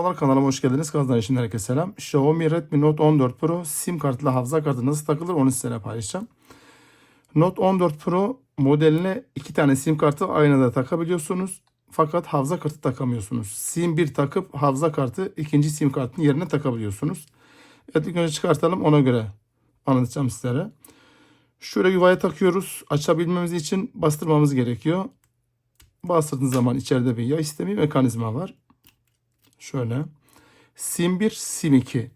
Merhabalar kanalıma hoş geldiniz. Kazdan için herkese selam. Xiaomi Redmi Note 14 Pro sim kartlı hafıza kartı nasıl takılır onu sizlere paylaşacağım. Note 14 Pro modeline iki tane sim kartı aynı anda takabiliyorsunuz. Fakat hafıza kartı takamıyorsunuz. Sim 1 takıp hafıza kartı ikinci sim kartın yerine takabiliyorsunuz. Evet ilk önce çıkartalım ona göre anlatacağım sizlere. Şöyle yuvaya takıyoruz. Açabilmemiz için bastırmamız gerekiyor. Bastırdığınız zaman içeride bir yay sistemi mekanizma var. Şöyle. Sim 1, sim 2.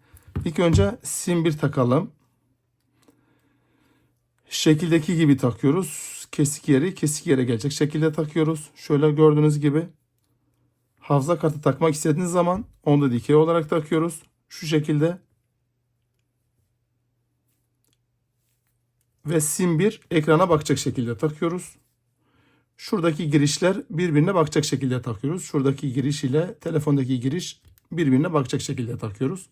İlk önce sim 1 takalım. Şekildeki gibi takıyoruz. Kesik yeri kesik yere gelecek şekilde takıyoruz. Şöyle gördüğünüz gibi. Hafıza kartı takmak istediğiniz zaman onu da dikey olarak takıyoruz. Şu şekilde. Ve sim 1 ekrana bakacak şekilde takıyoruz. Şuradaki girişler birbirine bakacak şekilde takıyoruz. Şuradaki giriş ile telefondaki giriş birbirine bakacak şekilde takıyoruz.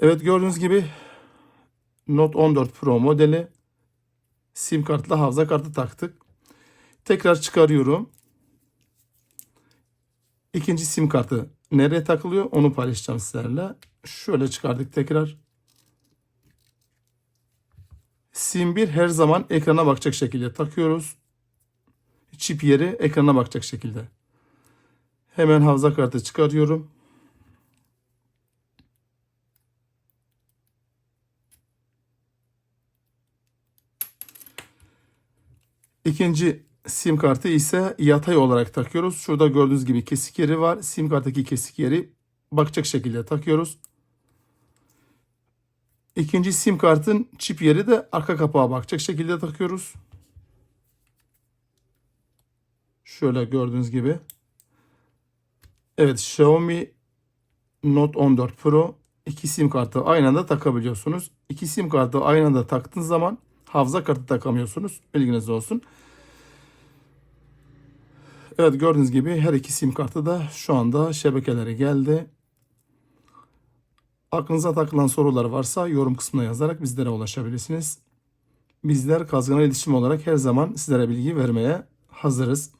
Evet gördüğünüz gibi Note 14 Pro modeli sim kartla hafıza kartı taktık. Tekrar çıkarıyorum. İkinci sim kartı nereye takılıyor onu paylaşacağım sizlerle. Şöyle çıkardık tekrar. Sim 1 her zaman ekrana bakacak şekilde takıyoruz çip yeri ekrana bakacak şekilde. Hemen hafıza kartı çıkarıyorum. İkinci sim kartı ise yatay olarak takıyoruz. Şurada gördüğünüz gibi kesik yeri var. Sim karttaki kesik yeri bakacak şekilde takıyoruz. İkinci sim kartın çip yeri de arka kapağa bakacak şekilde takıyoruz. Şöyle gördüğünüz gibi. Evet Xiaomi Note 14 Pro iki sim kartı aynı anda takabiliyorsunuz. İki sim kartı aynı anda taktığınız zaman hafıza kartı takamıyorsunuz. Bilginiz olsun. Evet gördüğünüz gibi her iki sim kartı da şu anda şebekelere geldi. Aklınıza takılan sorular varsa yorum kısmına yazarak bizlere ulaşabilirsiniz. Bizler Kazgan İletişim olarak her zaman sizlere bilgi vermeye hazırız.